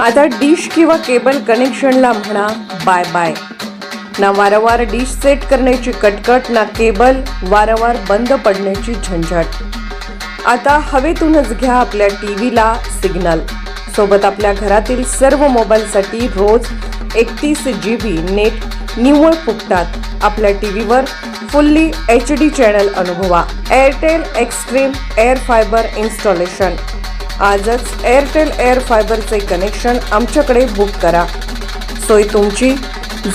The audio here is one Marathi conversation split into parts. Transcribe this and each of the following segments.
आता डिश किंवा केबल कनेक्शनला म्हणा बाय बाय. ना वारंवार डिश सेट करण्याची कटकट ना केबल वारंवार बंद पडण्याची झंझट. आता हवेतूनच घ्या आपल्या टी व्हीला सिग्नल. सोबत आपल्या घरातील सर्व मोबाईलसाठी रोज एकतीस जी बी नेट निव्वळ फुटतात आपल्या टी व्हीवर फुल्ली एच डी चॅनल अनुभवा. Airtel Xstream air fiber installation आजच एअरटेल एअर फायबरचे कनेक्शन आमच्याकडे बुक करा. सोय तुमची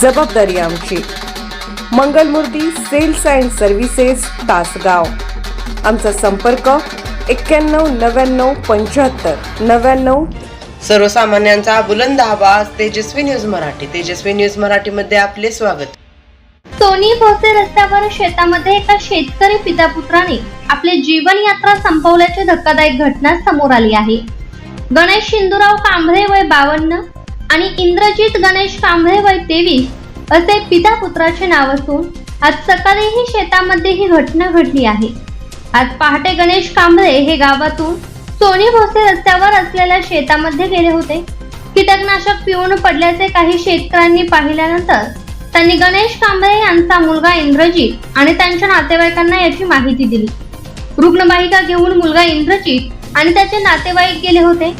जबाबदारी आमची. Mangalmurti sales and services Tasgaon. आमचा संपर्क एक्क्याण्णव नव्याण्णव पंच्याहत्तर नव्याण्णव. सर्वसामान्यांचा बुलंद आवाज तेजस्वी न्यूज मराठी. तेजस्वी न्यूज मराठीमध्ये आपले स्वागत. सोनी भोसे रस्त्यावर शेतामध्ये एका शेतकरी पिता पुत्राने आपली जीवन यात्रा संपवल्याची धक्कादायक घटना समोर आली आहे. गणेश शिंदूराव कांबळे वय बावन्न आणि इंद्रजित गणेश कांबळे वय तेवीस असे पिता पुत्राचे नाव असून आज सकाळीही शेतामध्ये ही घटना घडली आहे. आज पहाटे गणेश कांबळे हे गावातून सोनी भोसे रस्त्यावर असलेल्या शेतामध्ये गेले होते. कीटकनाशक पिऊन पडल्याचे काही शेतकऱ्यांनी पाहिल्यानंतर त्यांनी गणेश कांबळे यांचा मुलगा इंद्रजित आणि त्यांच्या नातेवाईकांना याची माहिती दिली. रुग्णवाहिका घेऊन मुलगा इंद्रजित आणि त्याचे नातेवाईक गेले होते.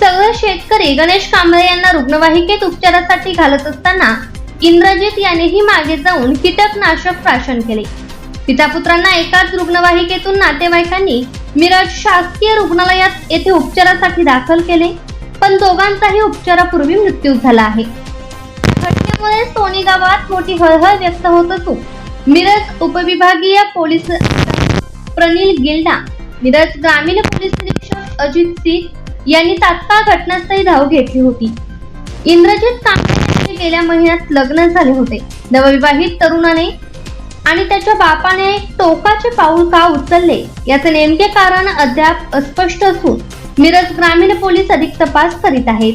सगळे शेतकरी गणेश कांबळे यांना रुग्णवाहिकेत उपचारासाठी घालत असताना इंद्रजित यांनीही मागे जाऊन कीटकनाशक प्राशन केले. पिता पुत्रांना एकाच रुग्णवाहिकेतून नातेवाईकांनी मिरज शासकीय रुग्णालयात येथे उपचारासाठी दाखल केले पण दोघांचाही उपचारापूर्वी मृत्यू झाला आहे. मध्ये सोनी गावात मोठी हळहळ व्यक्त होत असून मिरज उपविभागीय पोलीस प्रनिल गिल्डा मिरज ग्रामीण पोलीस निरीक्षक अजित सिंग यांनी तात्काळ घटनास्थळी धाव घेतली होती. इंद्रजित कांबळे यांचे गेल्या महिन्यात लग्न झाले होते. नवविवाहित तरुणाने आणि त्याच्या बापाने टोकाचे पाऊल का उचलले याचे नेमके कारण अद्याप अस्पष्ट असून मिरज ग्रामीण पोलीस अधिक तपास करीत आहेत.